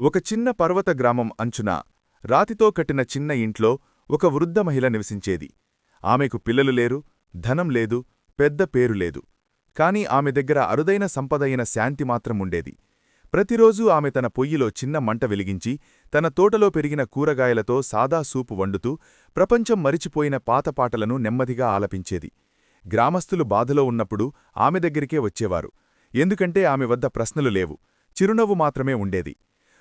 ఒక చిన్న పర్వత గ్రామం అంచున రాతితో కట్టిన చిన్న ఇంట్లో ఒక వృద్ధ మహిళ నివసించేది. ఆమెకు పిల్లలు లేరు ధనం లేదు పెద్ద పేరు లేదు. కాని ఆమె దగ్గర అరుదైన సంపదైన శాంతి మాత్రం ఉండేది. ప్రతిరోజూ ఆమె తన పొయ్యిలో చిన్న మంట వెలిగించి తన తోటలో పెరిగిన కూరగాయలతో సాదా సూపు వండుతూ ప్రపంచం మరిచిపోయిన పాతపాటలను నెమ్మదిగా ఆలపించేది. గ్రామస్తులు బాధలో ఉన్నప్పుడు ఆమె దగ్గరికే వచ్చేవారు. ఎందుకంటే ఆమె వద్ద ప్రశ్నలు లేవు. చిరునవ్వు మాత్రమే ఉండేది.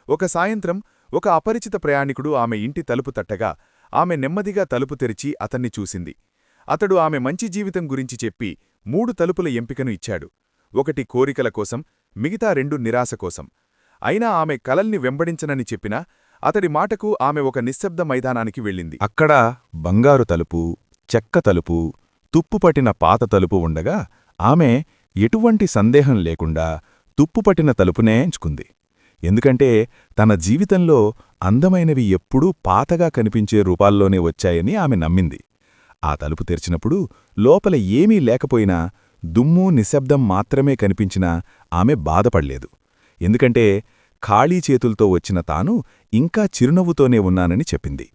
ఒక సాయంత్రం ఒక అపరిచిత ప్రయాణికుడు ఆమె ఇంటి తలుపు తట్టగా ఆమె నెమ్మదిగా తలుపు తెరిచి అతన్ని చూసింది. అతడు ఆమె మంచి జీవితం గురించి చెప్పి మూడు తలుపుల ఎంపికను ఇచ్చాడు. ఒకటి కోరికల కోసం మిగతా రెండు నిరాశ కోసం. అయినా ఆమె కలల్ని వెంబడించనని చెప్పినా అతడి మాటకు ఆమె ఒక నిశ్శబ్ద మైదానానికి వెళ్ళింది. అక్కడ బంగారు తలుపు చెక్క తలుపు తుప్పుపట్టిన పాత తలుపు ఉండగా ఆమె ఎటువంటి సందేహం లేకుండా తుప్పుపట్టిన తలుపునే ఎంచుకుంది. ఎందుకంటే తన జీవితంలో అందమైనవి ఎప్పుడూ పాతగా కనిపించే రూపాల్లోనే వచ్చాయని ఆమె నమ్మింది. ఆ తలుపు తెరిచినప్పుడు లోపల ఏమీ లేకపోయినా దుమ్ము నిశ్శబ్దం మాత్రమే కనిపించినా ఆమె బాధపడలేదు. ఎందుకంటే ఖాళీ చేతులతో వచ్చిన తాను ఇంకా చిరునవ్వుతోనే ఉన్నానని చెప్పింది.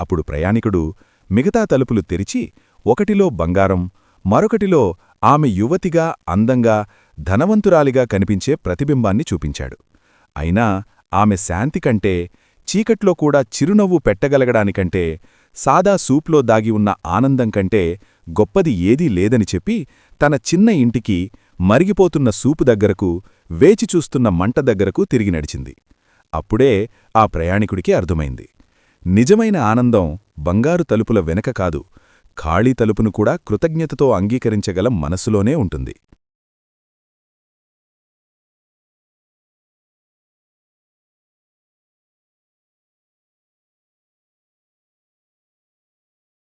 అప్పుడు ప్రయాణికుడు మిగతా తలుపులు తెరిచి ఒకటిలో బంగారం మరొకటిలో ఆమె యువతిగా అందంగా ధనవంతురాలిగా కనిపించే ప్రతిబింబాన్ని చూపించాడు. అయినా ఆమె శాంతి కంటే చీకట్లో కూడా చిరునవ్వు పెట్టగలగడానికంటే సాదా సూప్లో దాగి ఉన్న ఆనందం కంటే గొప్పది ఏదీ లేదని చెప్పి తన చిన్న ఇంటికి మరిగిపోతున్న సూపు దగ్గరకు వేచి చూస్తున్న మంట దగ్గరకు తిరిగి నడిచింది. అప్పుడే ఆ ప్రయాణికుడికి అర్థమైంది. నిజమైన ఆనందం బంగారు తలుపుల వెనక కాదు ఖాళీ తలుపును కూడా కృతజ్ఞతతో అంగీకరించగల మనసులోనే ఉంటుంది.